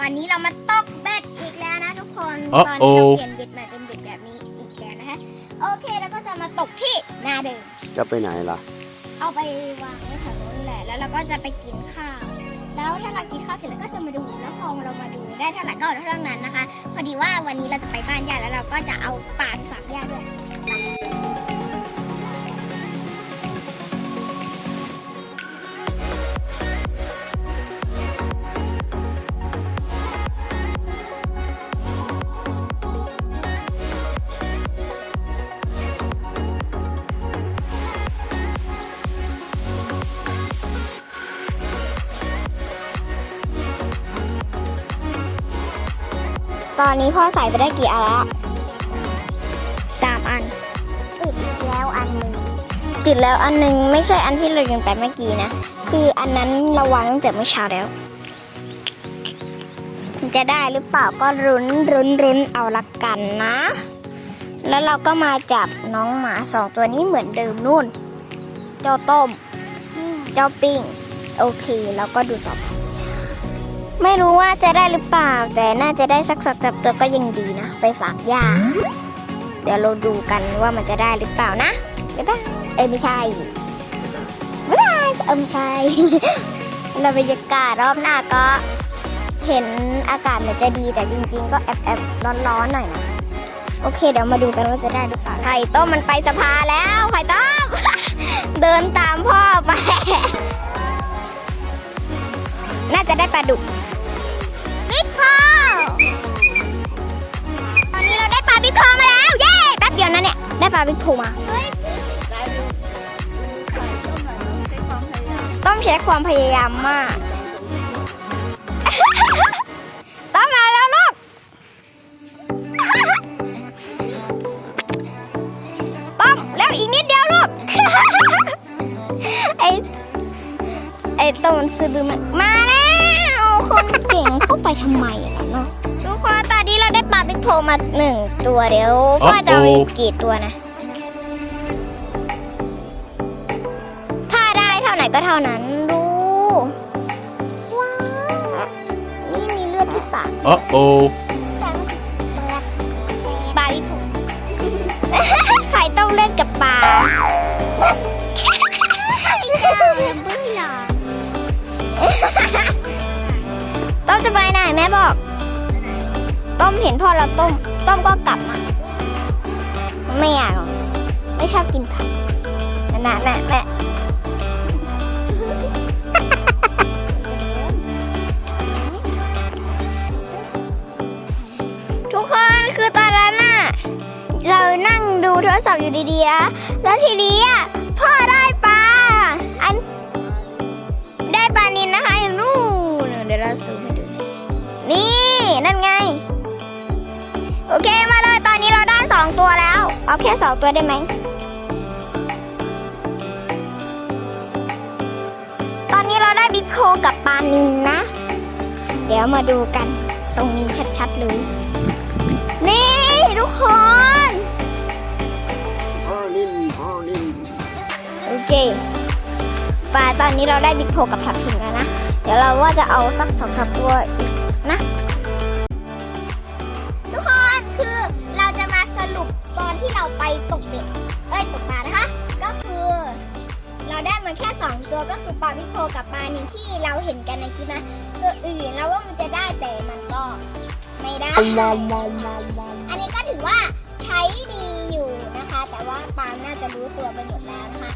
วันนี้เรามาตกเบ็ดอีกแล้วนะทุกคนอ๋อตอนโอ้นี้เราเปลี่ยนเบ็ดใหม่เป็นเบ็ดแบบนี้อีกแล้วนะคะโอเคแล้วก็จะมาตกที่นาเดิมจะไปไหนล่ะ เอาไปวางไว้แถวนู้นแหละแล้วเราก็จะไปกินข้าวแล้วถ้าเรากินข้าวเสร็จแล้วก็จะมาดูแล้วพอเรามาดูได้เท่าไหร่ก็เอาเท่านั้นนะคะ พอดีว่าวันนี้เราจะไปบ้านญาติแล้วเราก็จะเอาปลาไปฝากญาติด้วย ตอนนี้พ่อใส่ไปได้กี่อันละสามอัน ติดแล้วอันหนึ่งติดแล้วอันหนึ่งไม่ใช่อันที่เรายิงไปเมื่อกี้นะ คืออันนั้นเราวางตั้งแต่เมื่อเช้าแล้ว จะได้หรือเปล่าก็รุนรุนรุนเอาละกันนะ แล้วเราก็มาจับน้องหมาสองตัวนี้เหมือนเดิมนู่น เจ้าต้ม เจ้าปิ้ง โอเค แล้วก็ดูต่อ ไม่รู้ว่าจะได้หรือเปล่า แต่น่าจะได้สักสักบตัวก็ยังดีนะ ไปฝากย่า เดี๋ยวเราดูกันว่ามันจะได้หรือเปล่านะบ๊ายบายเอ้ยไม่ใช่บ๊ายบายเออไม่ใช่เราบรรยากาศรอบหน้าก็ เห็นอากาศเหมือนจะดีแต่จริง ๆ ก็แอบแอบร้อนๆหน่อยนะโอเค เดี๋ยวมาดูกันว่าจะได้หรือเปล่าไข่ต้มมันไปสภาแล้วไข่ต้ม เดินตามพ่อไป น่าจะได้ปลาดุก เนี่ยได้ปลาบิ๊กโคมา ต้องใช้ความพยายามมาก ต้องมาแล้วลูก ต้อมแล้วอีกนิดเดียวลูก ไอไอต้นมันซื้อมันมาแล้วคนเก่งเข้าไปทำไมล่ะเนาะทุกคนตอนนี้เราได้ปลาบิ๊กโพมาหนึ่งตัวเดี๋ยวก็จะเอาอีกกี่ตัวนะ ได้เท่าไหร่ก็เท่านั้นดูว้าวนี่มีเลือดที่ปาก Uh oh ปลาพี่ผมใครต้องเล่นกับปลาต้มจะไปไหนแม่บอก ต้มเห็นพ่อเราต้ม ต้มก็กลับมา ไม่อยากหรอกไม่ชอบกินผักนะนะนะ คือตอนนั้นน่ะเรานั่งดูโทรศัพท์อยู่ดีๆนะแล้วทีนี้อะพ่อได้ปลาอัน ได้ปลานินนะคะอย่างนู่นเดี๋ยวเราซูมให้ดู นี่นั่นไง โอเคมาเลยตอนนี้เราได้สองตัวแล้ว เอาแค่สองตัวได้ไหมตอนนี้เราได้บิ๊กโคกับปลานินนะ เดี๋ยวมาดูกันตรงนี้ชัดๆเลยนี่ทุก คนพ่อนิ่มพ่อนิ่มโอเคปลาตอนนี้เราได้บิ๊กโพกับทับทิมแล้วนะ เดี๋ยวเราว่าจะเอาสักสองสามตัวอีกนะ ทุกคนคือเราจะมาสรุปตอนที่เราไปตกเบ็ดเอ้ยตกปลานะคะ ก็คือ เราได้มาแค่สองตัวก็คือปลาบิ๊กโพกับปลานินที่เราเห็นกันในคลิปนะตัวอื่นเราว่ามันจะได้แต่มันก็ไม่ได้อันนี้ก็ถือ ว่าใช้ดีอยู่นะคะ แต่ว่าปาล์มน่าจะรู้ตัวไปหมดแล้วนะคะ